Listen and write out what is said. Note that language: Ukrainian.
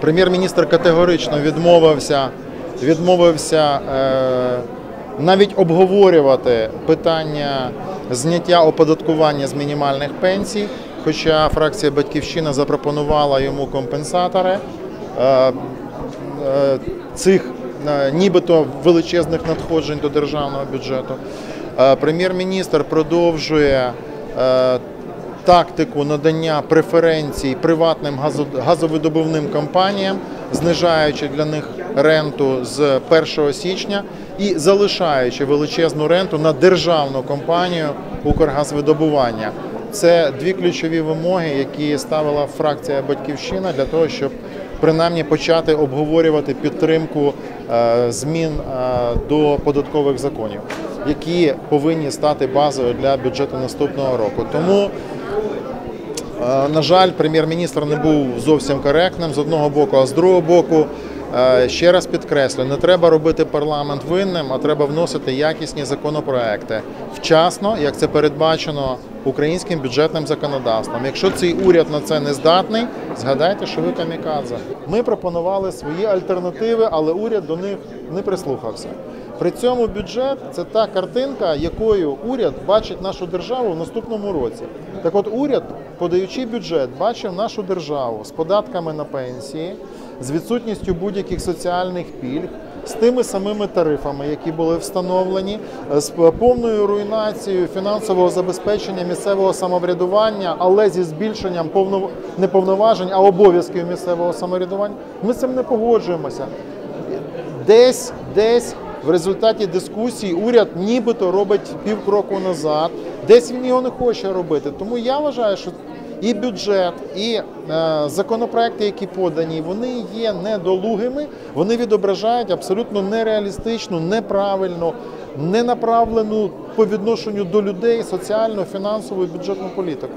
Прем'єр-міністр категорично відмовився, відмовився е, навіть обговорювати питання зняття оподаткування з мінімальних пенсій, хоча фракція Батьківщина запропонувала йому компенсатори е, е, цих е, нібито величезних надходжень до державного бюджету. Е, Прем'єр-міністр продовжує е, тактику надання преференцій приватним газовидобувним компаніям, знижаючи для них ренту з 1 січня і залишаючи величезну ренту на державну компанію Укргазвидобування. Це дві ключові вимоги, які ставила фракція Батьківщина для того, щоб принаймні почати обговорювати підтримку е, змін е, до податкових законів, які повинні стати базою для бюджету наступного року. Тому Е, На жаль, прем'єр-міністр не був зовсім коректним з одного боку, а з другого боку, ще раз підкреслю, не треба робити парламент винним, а треба вносити якісні законопроекти вчасно, як це передбачено українським бюджетним законодавством. Якщо цей уряд на це не здатний, згадайте, що ви камікадзе. Ми пропонували свої альтернативи, але уряд до них не прислухався. При цьому бюджет це та картинка, якою уряд бачить нашу державу в наступному році. Так от уряд, подаючи бюджет, бачив нашу державу з податками на пенсії, з відсутністю будь-яких соціальних пільг, з тими самими тарифами, які були встановлені, з повною руйнацією фінансового забезпечення місцевого самоврядування, але зі збільшенням повно... не повноважень, а обов'язків місцевого самоврядування. Ми з цим не погоджуємося десь, десь в результаті дискусії уряд нібито робить півкроку назад, десь він його не хоче робити. Тому я вважаю, що і бюджет, і е, законопроекти, які подані, вони є недолугими, вони відображають абсолютно нереалістичну, неправильну, ненаправлену по відношенню до людей соціальну, фінансову і бюджетну політику.